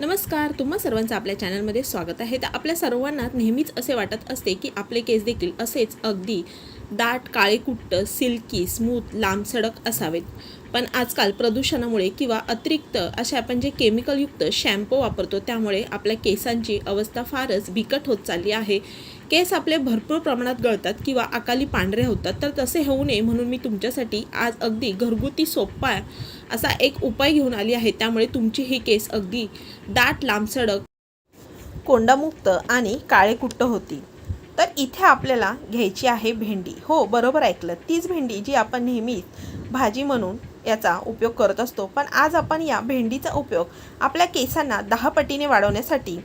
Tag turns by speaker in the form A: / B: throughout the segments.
A: नमस्कार तुम्हा सर्वांचं आपल्या चॅनलमध्ये स्वागत आहे. तर आपल्या सर्वांना नेहमीच असे वाटत असते की आपले केस देखील असेच अगदी दाट काळे कुट्ट सिल्की स्मूथ लांबसडक असावेत. पण आजकाल प्रदूषणामुळे किंवा अतिरिक्त असे आपण जे केमिकलयुक्त शॅम्पू वापरतो त्यामुळे आपल्या केसांची अवस्था फारच बिकट होत चालली आहे. केस आपले भरपूर प्रमाणात गळतात किंवा अकाली पांढरे होतात. तर तसे होऊ नये म्हणून मी तुमच्यासाठी आज अगदी घरगुती सोप्पा असा एक उपाय घेऊन आली आहे. त्यामुळे तुमची ही केस अगदी दाट लांबसडक कोंडामुक्त आणि काळेकुट्ट होती. तर इथे आपल्याला घ्यायची आहे भेंडी. हो बरोबर ऐकलं. तीच भेंडी जी आपण नेहमीच भाजी म्हणून याचा उपयोग करत असतो. पण आज आपण या भेंडीचा उपयोग आपल्या केसांना दहा पटीने वाढवण्यासाठी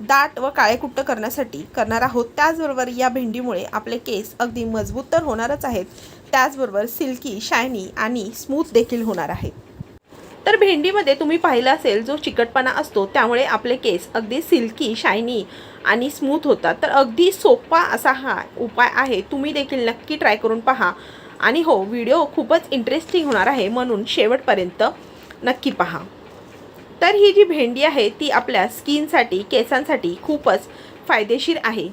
A: दाट व काळे कुट्ट करण्यासाठी करणार आहोत. त्याचबरोबर या भेंडीमुळे आपले केस अगदी मजबूत तर होणारच आहेत. त्याचबरोबर सिल्की शायनी आणि स्मूथ देखील होणार आहेत तर भेंडीमध्ये तुम्ही पाहिलं असेल जो चिकटपणा असतो त्यामुळे आपले केस अगदी सिल्की शायनी आणि स्मूथ होतात. तर अगदी सोपा असा हा उपाय आहे. तुम्ही देखील नक्की ट्राय करून पहा. आणि हो व्हिडिओ खूपच इंटरेस्टिंग होणार आहे म्हणून शेवटपर्यंत नक्की पहा. तर ही जी भेंडी आहे ती आपल्या स्किनसाठी केसांसाठी खूपच फायदेशीर आहे.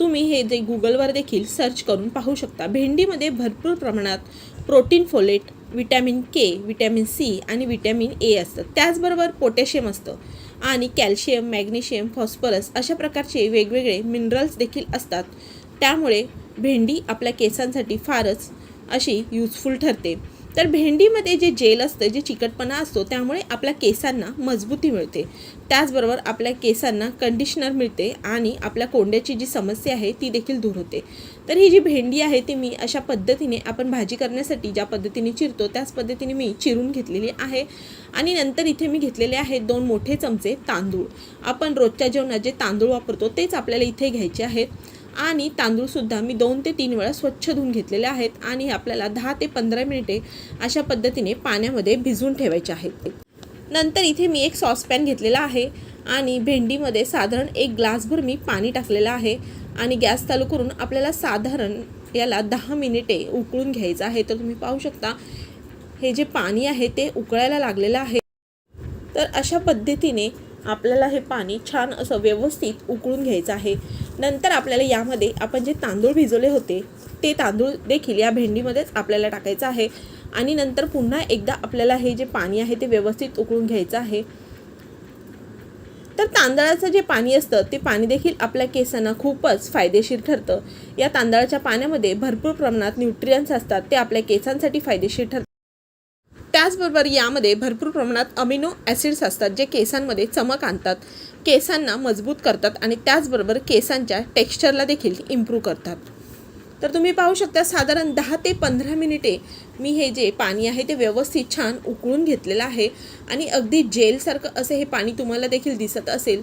A: तुम्ही हे जे गुगलवर देखील सर्च करून पाहू शकता. भेंडीमध्ये भरपूर प्रमाणात protein folate vitamin K vitamin C आणि विटॅमिन ए असतं. त्याचबरोबर पोटॅशियम असतं. आणि कॅल्शियम मॅग्नेशियम फॉस्फरस अशा प्रकारचे वेगवेगळे मिनरल्स देखील असतात. त्यामुळे भेंडी आपल्या केसांसाठी फारच अशी यूजफुल ठरते. तर भेंडीमध्ये जे जेल असतं जे चिकटपणा असतो त्यामुळे आपल्या केसांना मजबूती मिळते. त्याचबरोबर आपल्या केसांना कंडिशनर मिळते आणि आपल्या कोंड्याची जी समस्या आहे ती देखील दूर होते. तर ही जी भेंडी आहे ती मी अशा पद्धतीने आपण भाजी करण्यासाठी ज्या पद्धतीने चिरतो त्याच पद्धतीने मी चिरून घेतलेली आहे. आणि नंतर इथे मी घेतलेले आहेत दोन मोठे चमचे तांदूळ. आपण रोजच्या जेवणात जे तांदूळ वापरतो तेच आपल्याला इथे घ्यायचे आहेत. आणि तांदूळसुद्धा मी दोन ते तीन वेळा स्वच्छ धुवून घेतलेले आहेत आणि आपल्याला दहा ते पंधरा मिनिटे अशा पद्धतीने पाण्यामध्ये भिजवून ठेवायचे आहेत. नंतर इथे मी एक सॉसपॅन घेतलेला आहे आणि भेंडीमध्ये साधारण एक ग्लासभर मी पाणी टाकलेलं आहे आणि गॅस चालू करून आपल्याला साधारण याला दहा मिनिटे उकळून घ्यायचं आहे. तर तुम्ही पाहू शकता हे जे पाणी आहे ते उकळायला लागलेलं आहे. तर अशा पद्धतीने आपल्याला हे पाणी छान असं व्यवस्थित उकळून घ्यायचं आहे. नंतर आपल्याला यामध्ये आपण जे तांदूळ भिजवले होते ते तांदूळ देखील या भेंडीमध्येच आपल्याला टाकायचं आहे. आणि नंतर पुन्हा एकदा आपल्याला हे जे पाणी आहे ते व्यवस्थित उकळून घ्यायचं आहे. तर तांदळाचं जे पाणी असतं ते पाणी देखील आपल्या केसांना खूपच फायदेशीर ठरतं. या तांदळाच्या पाण्यामध्ये भरपूर प्रमाणात न्यूट्रियन्स असतात ते आपल्या केसांसाठी फायदेशीर ठरतात. त्याचबरोबर यामध्ये भरपूर प्रमाणात अमिनो ॲसिड्स असतात जे केसांमध्ये चमक आणतात. केसांना मजबूत करतात आणि त्याचबरोबर केसांच्या टेक्स्चरला देखील इम्प्रूव्ह करतात. तर तुम्ही पाहू शकता साधारण दहा ते पंधरा मिनिटे मी हे जे पाणी आहे ते व्यवस्थित छान उकळून घेतलेलं आहे आणि अगदी जेलसारखं असं हे पाणी तुम्हाला देखील दिसत असेल.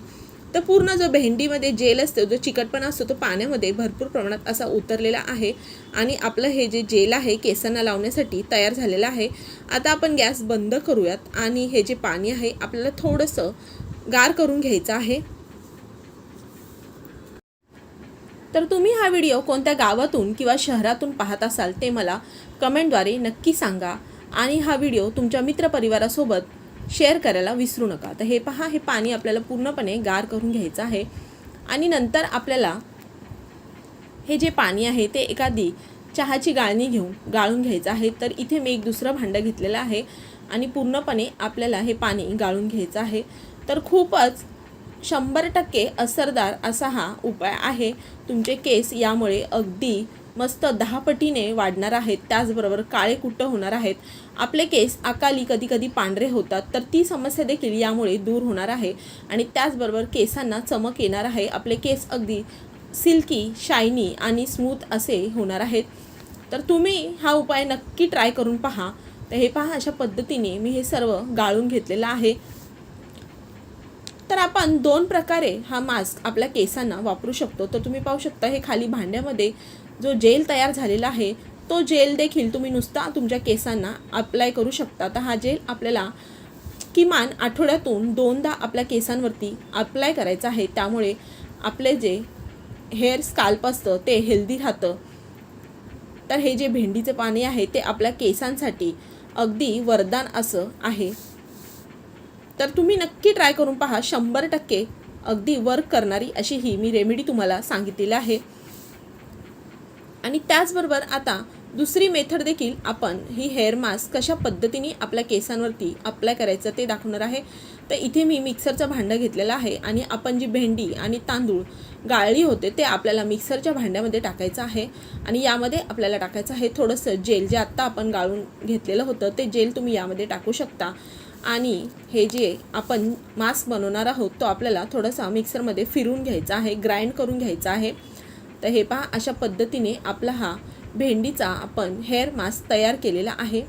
A: तर पूर्ण जो भेंडीमध्ये जेल असतो जो चिकटपणा असतो तो पाण्यामध्ये भरपूर प्रमाणात असा उतरलेला आहे. आणि आपलं हे जे जेल आहे केसांना लावण्यासाठी तयार झालेलं आहे. आता आपण गॅस बंद करूयात आणि हे जे पाणी आहे आपल्याला थोडंसं गार करून घ्यायचं आहे. तर तुम्ही हा व्हिडिओ कोणत्या गावातून किंवा शहरातून पाहत असाल ते मला कमेंटद्वारे नक्की सांगा. आणि हा व्हिडिओ तुमच्या मित्रपरिवारासोबत शेअर करायला विसरू नका. तर हे पहा हे पाणी आपल्याला पूर्णपणे गार करून घ्यायचं आहे. आणि नंतर आपल्याला हे जे पाणी आहे ते एखादी चहाची गाळणी घेऊन गाळून घ्यायचं आहे. तर इथे मी एक दुसरं भांडं घेतलेलं आहे आणि पूर्णपणे आपल्याला हे पाणी गाळून घ्यायचं आहे. तर खूपच शंभर टक्के असरदार असा हा उपाय आहे. तुमचे केस यामुळे अगदी मस्त दहा पटीने वाढणार आहेत त्याचबरोबर काळे कुट्ट होणार आहेत. आपले केस अकाली कधी कधी पांढरे होतात तर ती समस्या देखील यामुळे दूर होणार आहे. आणि त्याचबरोबर केसांना चमक येणार आहे. आपले केस अगदी सिल्की शायनी आणि स्मूथ असे होणार आहेत. तर तुम्ही हा उपाय नक्की ट्राय करून पहा. तर हे पहा अशा पद्धतीने मी हे सर्व गाळून घेतलेलं आहे. तर आपण दोन प्रकारे हा मास्क आपल्या केसांना वापरू शकतो. तर तुम्ही पाहू शकता हे खाली भांड्यामध्ये जो जेल तयार झालेला आहे तो जेल देखील तुम्ही नुसता तुमच्या केसांना अप्लाय करू शकता. तर हा जेल आपल्याला किमान आठवड्यातून दोनदा आपल्या केसांवरती अप्लाय करायचा आहे. त्यामुळे आपले जे हेअर स्काल्प असतं ते हेल्दी राहतं. तर हे जे भेंडीचे पाणी आहे ते आपल्या केसांसाठी अगदी वरदान असं आहे. तर तुम्ही नक्की ट्राय करून पहा शंभर टक्के अगदी वर्क करणारी अशी ही मी रेमेडी तुम्हाला सांगितलेली आहे. आणि त्याचबरोबर आता दुसरी मेथड देखील आपण ही हेअर मास्क कशा पद्धतीने आपल्या केसांवरती अप्लाय करायचं ते दाखवणार आहे. तर इथे मी मिक्सरचं भांडं घेतलेलं आहे आणि आपण जी भेंडी आणि तांदूळ गाळली होते ते आपल्याला मिक्सरच्या भांड्यामध्ये टाकायचं आहे. आणि यामध्ये आपल्याला टाकायचं आहे थोडंसं जेल जे आत्ता आपण गाळून घेतलेलं होतं ते जेल तुम्ही यामध्ये टाकू शकता. आणि हे जे आपण मास्क बनवणार आहोत तो आपल्याला थोडासा मिक्सरमध्ये फिरून घ्यायचा आहे ग्राइंड करून घ्यायचा आहे. तर हे पहा अशा पद्धतीने आपला हा भेंडीचा आपण हेअर मास्क तयार केलेला आहे.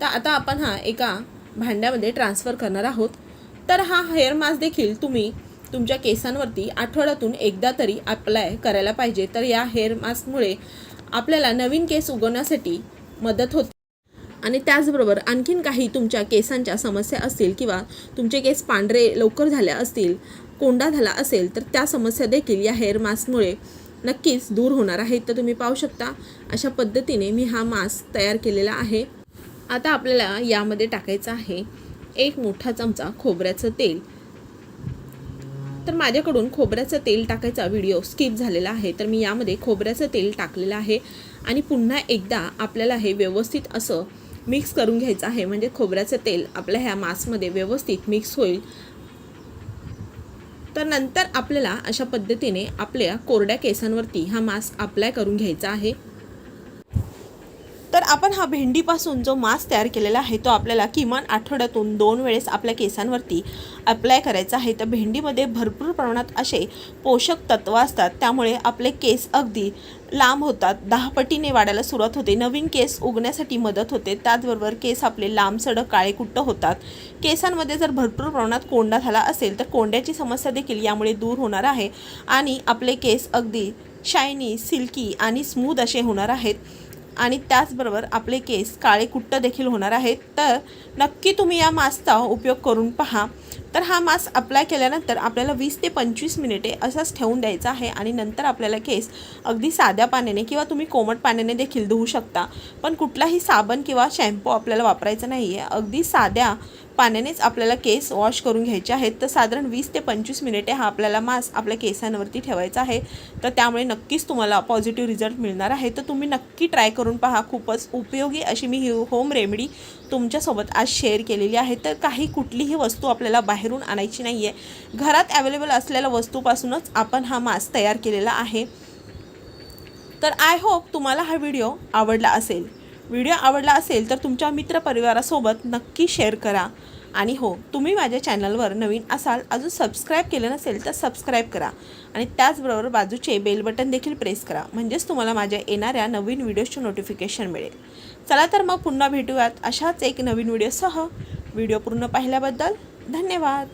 A: तर आता आपण हा एका भांड्यामध्ये ट्रान्सफर करणार आहोत. तर हा हेअर मास्क देखील तुम्ही तुमच्या केसांवरती आठवड्यातून एकदा तरी अप्लाय करायला पाहिजे. तर या हेअर मास्कमुळे आपल्याला नवीन केस उगवण्यासाठी मदत होते. आणि त्याचबरोबर आणखीन काही तुमच्या केसांच्या समस्या असतील किंवा तुमचे केस पांढरे लवकर झाल्या असतील कोंडा झाला असेल तर त्या समस्या देखील या हेअर मास्कमुळे नक्कीच दूर होणार आहेत. तर तुम्ही पाहू शकता अशा पद्धतीने मी हा मास्क तयार केलेला आहे. आता आपल्याला यामध्ये टाकायचं आहे एक मोठा चमचा खोबऱ्याचं तेल. तर माझ्याकडून खोबऱ्याचं तेल टाकायचा व्हिडिओ स्किप झालेला आहे. तर मी यामध्ये खोबऱ्याचं तेल टाकलेलं आहे आणि पुन्हा एकदा आपल्याला हे व्यवस्थित असं मिक्स करून घ्यायचं आहे. म्हणजे खोबऱ्याचं तेल आपल्या ह्या मास्कमध्ये व्यवस्थित मिक्स होईल. तर नंतर आपल्याला अशा पद्धतीने आपल्या कोरड्या केसांवरती हा मास्क अप्लाय करून घ्यायचा आहे. तर आपण हा भेंडीपासून जो मास्क तयार केलेला आहे तो आपल्याला किमान आठवड्यातून दोन वेळेस आपल्या केसांवरती अप्लाय करायचा आहे. तर भेंडीमध्ये भरपूर प्रमाणात असे पोषक तत्व असतात त्यामुळे आपले केस अगदी लांब होतात. दहा पटीने वाढायला सुरुवात होते. नवीन केस उगण्यासाठी मदत होते. त्याचबरोबर केस आपले लांब सडक काळे होतात. केसांमध्ये जर भरपूर प्रमाणात कोंडा झाला असेल तर कोंड्याची समस्या देखील यामुळे दूर होणार आहे आणि आपले केस अगदी शायनी सिल्की आणि स्मूद असे होणार आहेत. आणि त्याचबरोबर आपले केस काळे कुट्ट देखील होणार आहेत. तर नक्की तुम्ही या मास्कचा उपयोग करून पहा. तर हा मास्क अप्लाय केल्यानंतर आपल्याला वीस ते पंचवीस मिनिटे असाच ठेवून द्यायचा आहे आणि नंतर आपल्याला केस अगदी साध्या पाण्याने किंवा तुम्ही कोमट पाण्याने देखील धुवू शकता. पण कुठलाही साबण किंवा शॅम्पू आपल्याला वापरायचा नाही आहे अगदी साध्या पाण्यानेच आपल्याला केस वॉश करून घ्यायचे आहेत. तर साधारण वीस ते पंचवीस मिनिटे हा आपल्याला मास्क आपल्या केसांवरती ठेवायचा आहे. तर त्यामुळे नक्कीच तुम्हाला पॉझिटिव्ह रिझल्ट मिळणार आहे. तर तुम्ही नक्की ट्राय करून पहा. खूपच उपयोगी अशी मी ही होम रेमेडी तुमच्यासोबत आज शेअर केलेली आहे. तर काही कुठलीही वस्तू आपल्याला बाहेरून आणायची नाही आहे घरात अवेलेबल असलेल्या वस्तूपासूनच आपण हा मास्क तयार केलेला आहे. तर आय होप तुम्हाला हा व्हिडिओ आवडला असेल. व्हिडिओ आवडला असेल तर तुमच्या मित्रपरिवारासोबत नक्की शेअर करा. आणि हो तुम्ही माझ्या चॅनलवर नवीन असाल अजून सबस्क्राईब केलं नसेल तर सबस्क्राईब करा. आणि त्याचबरोबर बाजूचे बेल बटन देखील प्रेस करा म्हणजेच तुम्हाला माझ्या येणाऱ्या नवीन व्हिडिओजचे नोटिफिकेशन मिळेल. चला तर मग पुन्हा भेटूयात अशाच एक नवीन व्हिडिओसह. व्हिडिओ पूर्ण पाहिल्याबद्दल धन्यवाद.